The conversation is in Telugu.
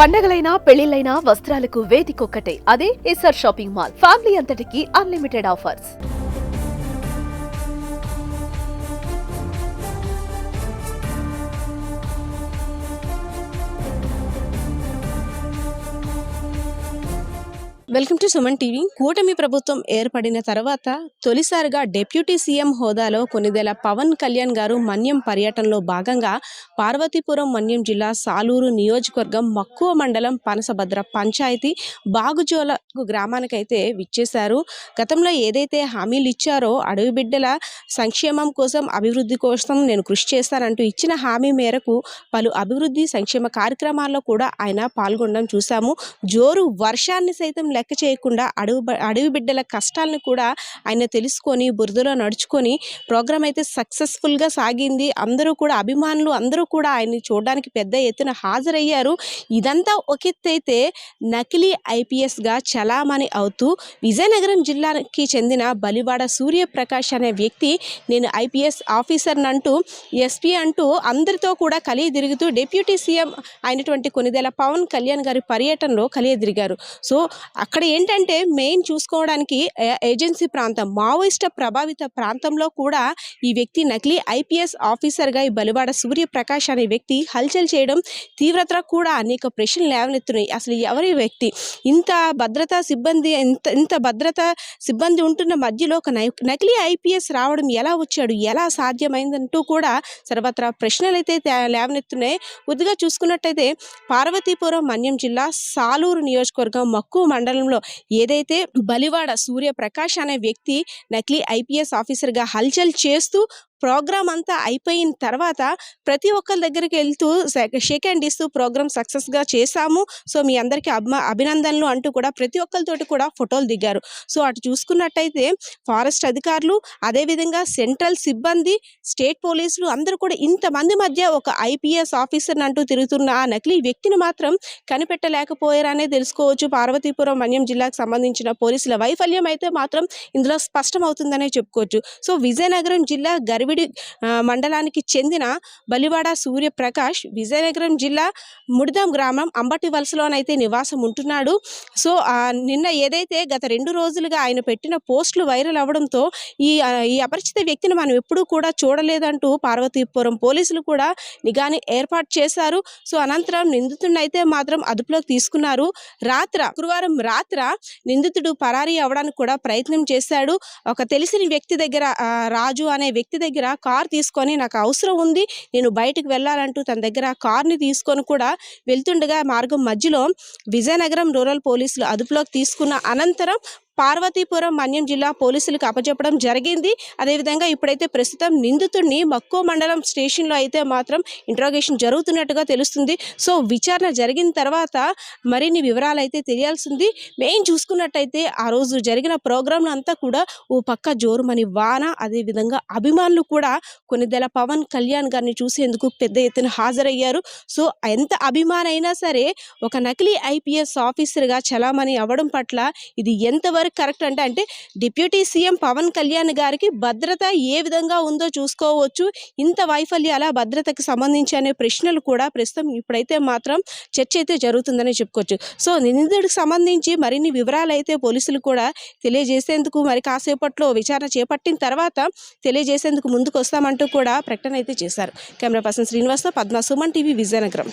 పండగలైనా పెళ్ళిళ్ళైనా వస్త్రాలకు వేదికొక్కటే. అదే ఎస్ఆర్ షాపింగ్ మాల్ ఫ్యామిలీ అంతటికి unlimited offers welcome to Suman TV. కూటమి ప్రభుత్వం ఏర్పడిన తర్వాత తొలిసారిగా డిప్యూటీ సీఎం హోదాలో కొన్నిదేల పవన్ కళ్యాణ్ గారు మన్యం పర్యటనలో భాగంగా పార్వతీపురం మన్యం జిల్లా సాలూరు నియోజకవర్గం మక్కువ మండలం పనసభద్ర పంచాయతీ బాగుజోల గ్రామానికైతే విచ్చేశారు. గతంలో ఏదైతే హామీలు ఇచ్చారో అడవి బిడ్డల సంక్షేమం కోసం అభివృద్ధి కోసం నేను కృషి చేస్తానంటూ ఇచ్చిన హామీ మేరకు పలు అభివృద్ధి సంక్షేమ కార్యక్రమాల్లో కూడా ఆయన పాల్గొనడం చూసాము జోరు వర్షాన్ని సైతం లెక్క చేయకుండా అడవి అడవి బిడ్డల కష్టాలను కూడా ఆయన తెలుసుకొని బురదలో నడుచుకొని ప్రోగ్రామ్ అయితే సక్సెస్ఫుల్గా సాగింది. అందరూ కూడా అభిమానులు అందరూ కూడా ఆయన్ని చూడడానికి పెద్ద ఎత్తున హాజరయ్యారు. ఇదంతా ఒక ఎత్తు అయితే నకిలీ ఐపీఎస్గా చలామణి అవుతూ విజయనగరం జిల్లాకి చెందిన బలివాడ సూర్యప్రకాష్ అనే వ్యక్తి నేను ఐపీఎస్ ఆఫీసర్ని అంటూ ఎస్పీ అంటూ అందరితో కూడా కలిగి తిరుగుతూ డిప్యూటీ సీఎం అయినటువంటి కొనిదేల పవన్ కళ్యాణ్ గారి పర్యటనలో కలిగి తిరిగారు. సో అక్కడ ఏంటంటే మెయిన్ చూసుకోవడానికి ఏజెన్సీ ప్రాంతం మావోయిస్ట ప్రభావిత ప్రాంతంలో కూడా ఈ వ్యక్తి నకిలీ ఐపీఎస్ ఆఫీసర్గా ఈ బలివాడ సూర్యప్రకాష్ అనే వ్యక్తి హల్చల్ చేయడం తీవ్రత కూడా అనేక ప్రశ్నలు లేవనెత్తున్నాయి. అసలు ఎవరి వ్యక్తి? ఇంత భద్రతా సిబ్బంది ఇంత ఇంత భద్రతా సిబ్బంది ఉంటున్న మధ్యలో ఒక నకిలీ ఐపీఎస్ రావడం ఎలా వచ్చాడు? ఎలా సాధ్యమైందంటూ కూడా సర్వత్రా ప్రశ్నలు అయితే లేవనెత్తున్నాయి. కొద్దిగా చూసుకున్నట్టయితే పార్వతీపురం మన్యం జిల్లా సాలూరు నియోజకవర్గం మక్కువ మండలంలో ఏదైతే బలివాడ సూర్యప్రకాష్ అనే వ్యక్తి నకిలీ ఐపీఎస్ ఆఫీసర్గా హల్చల్ చేస్తూ ప్రోగ్రామ్ అంతా అయిపోయిన తర్వాత ప్రతి ఒక్కరి దగ్గరికి వెళ్తూ షేక్ హ్యాండ్ ఇస్తూ ప్రోగ్రామ్ సక్సెస్గా చేశాము. సో మీ అందరికీ అభిమా అభినందనలు అంటూ కూడా ప్రతి ఒక్కరితోటి కూడా ఫోటోలు దిగారు. సో అటు చూసుకున్నట్టయితే ఫారెస్ట్ అధికారులు అదేవిధంగా సెంట్రల్ సిబ్బంది స్టేట్ పోలీసులు అందరూ కూడా ఇంతమంది మధ్య ఒక ఐపీఎస్ ఆఫీసర్ అంటూ తిరుగుతున్న ఆ నకిలీ వ్యక్తిని మాత్రం కనిపెట్టలేకపోయారనే తెలుసుకోవచ్చు. పార్వతీపురం మన్యం జిల్లాకు సంబంధించిన పోలీసుల వైఫల్యం అయితే మాత్రం ఇందులో స్పష్టమవుతుందనే చెప్పుకోవచ్చు. సో విజయనగరం జిల్లా గరిబ ఆ, మండలానికి చెందిన బలివాడ సూర్యప్రకాష్ విజయనగరం జిల్లా ముడిదాం గ్రామం అంబటి వలసలోనైతే నివాసం ఉంటున్నాడు. సో నిన్న ఏదైతే గత రెండు రోజులుగా ఆయన పెట్టిన పోస్టులు వైరల్ అవడంతో ఈ ఈ అపరిచిత వ్యక్తిని మనం ఎప్పుడూ కూడా చూడలేదంటూ పార్వతీపురం పోలీసులు కూడా నిఘాని ఏర్పాటు చేశారు. సో అనంతరం నిందితుడిని అయితే మాత్రం అదుపులోకి తీసుకున్నారు. రాత్ర శుక్రవారం రాత్ర నిందితుడు పరారీ అవడానికి కూడా ప్రయత్నం చేశాడు. ఒక తెలిసిన వ్యక్తి దగ్గర రాజు అనే వ్యక్తి దగ్గర కార్ తీసుకొని నాకు అవసరం ఉంది నేను బయటకు వెళ్ళాలంటూ తన దగ్గర కార్ని తీసుకొని కూడా వెళ్తుండగా మార్గం మధ్యలో విజయనగరం రూరల్ పోలీసులు అదుపులోకి తీసుకున్న అనంతరం పార్వతీపురం మన్యం జిల్లా పోలీసులకు అప్పచెప్పడం జరిగింది. అదేవిధంగా ఇప్పుడైతే ప్రస్తుతం నిందితుడిని మక్కువ మండలం స్టేషన్లో అయితే మాత్రం ఇంట్రాగేషన్ జరుగుతున్నట్టుగా తెలుస్తుంది. సో విచారణ జరిగిన తర్వాత మరిన్ని వివరాలు అయితే తెలియాల్సింది. మెయిన్ చూసుకున్నట్టయితే ఆ రోజు జరిగిన ప్రోగ్రాంలు అంతా కూడా ఓ పక్క జోరుమని వాన అదేవిధంగా అభిమానులు కూడా కొన్నిదెల పవన్ కళ్యాణ్ గారిని చూసేందుకు పెద్ద ఎత్తున హాజరయ్యారు. సో ఎంత అభిమానైనా సరే ఒక నకిలీ ఐపీఎస్ ఆఫీసర్గా చలామణి అవ్వడం పట్ల ఇది ఎంతవరకు కరెక్ట్ అంటే అంటే డిప్యూటీ సీఎం పవన్ కళ్యాణ్ గారికి భద్రత ఏ విధంగా ఉందో చూసుకోవచ్చు ఇంత వైఫల్యాల భద్రతకు సంబంధించి అనే ప్రశ్నలు కూడా ప్రస్తుతం ఇప్పుడైతే మాత్రం చర్చ అయితే జరుగుతుందని చెప్పుకోవచ్చు. సో నిందితుడికి సంబంధించి మరిన్ని వివరాలు అయితే పోలీసులు కూడా తెలియజేసేందుకు మరి కాసేపట్లో విచారణ చేపట్టిన తర్వాత తెలియజేసేందుకు ముందుకు వస్తామంటూ కూడా ప్రకటన అయితే చేశారు. Camera person Srinivasa Padma Suman TV Vizianagaram.